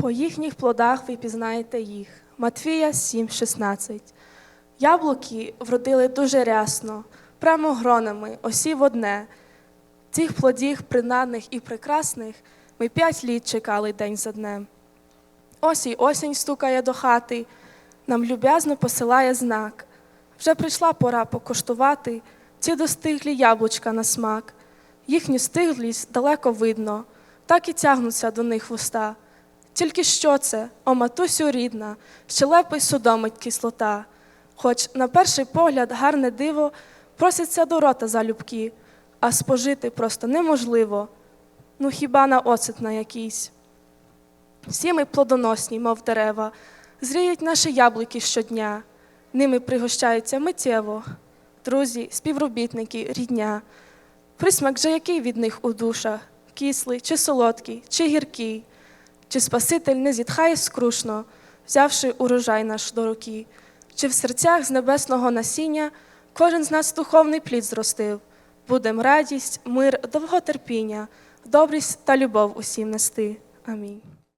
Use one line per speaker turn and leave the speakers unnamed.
По їхніх плодах ви пізнаєте їх. Матвія 7,16. Яблуки вродили дуже рясно, прямо гронами, осів одне. Цих плодів принадних і прекрасних ми п'ять літ чекали день за днем. Ось і осінь стукає до хати, нам люб'язно посилає знак. Вже прийшла пора покуштувати ці достиглі яблучка на смак. Їхню стиглість далеко видно, так і тягнуться до них вуста. Тільки що це, о матусю рідна, щелепи судомить кислота. Хоч на перший погляд гарне диво проситься до рота залюбки, а спожити просто неможливо. Ну хіба на оцет на якийсь. Всі ми плодоносні, мов дерева, зріють наші яблуки щодня, ними пригощаються миттєво, друзі, співробітники, рідня. Присмак же який від них у душах, кислий, чи солодкий, чи гіркий, чи Спаситель не зітхає скрушно, взявши урожай наш до руки, чи в серцях з небесного насіння кожен з нас духовний плід зростив, будем радість, мир, довготерпіння, добрість та любов усім нести. Амінь.